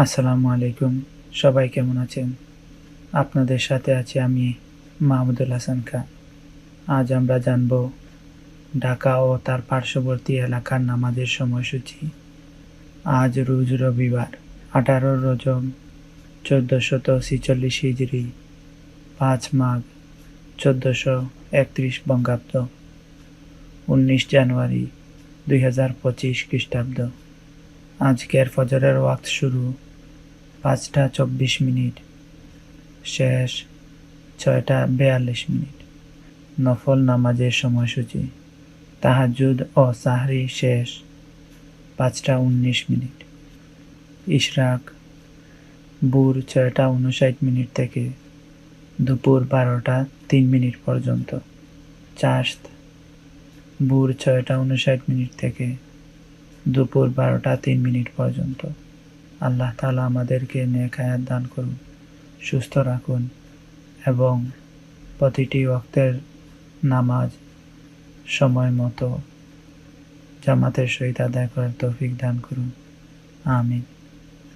আসসালামু আলাইকুম। সবাই কেমন আছেন? আপনাদের সাথে আছি আমি মাহমুদুল হাসান খান আজ আমরা জানব ঢাকা ও তার পার্শ্ববর্তী এলাকার নামাজের সময়সূচি। আজ রোজ রবিবার, আঠারো রজব, চোদ্দোশত ছিচল্লিশ হিজড়ি পাঁচ মাঘ, চোদ্দোশো একত্রিশ বঙ্গাব্দ, উনিশ জানুয়ারি, দুই হাজার পঁচিশ খ্রিস্টাব্দ। আজকের ফজরের ওয়াক্ত শুরু, পাঁচটা চব্বিশ মিনিট, শেষ ছয়টা বেয়াল্লিশ মিনিট। নফল নামাজের সময়সূচি তাহাজুদ ও সাহরি শেষ, পাঁচটা উনিশ মিনিট। ইশরাক, ভোর ছয়টা উনষাট মিনিট থেকে দুপুর বারোটা তিন মিনিট পর্যন্ত। চাষত, ভোর ছয়টা উনষাট মিনিট থেকে দুপুর বারোটা তিন মিনিট পর্যন্ত। আল্লাহ তালা আমাদেরকে নেকায়াত দান করুন, সুস্থ রাখুন এবং প্রতিটি অক্তের নামাজ সময় মতো জামাতের সহিত আদায় করার তৌফিক দান করুন। আমিন।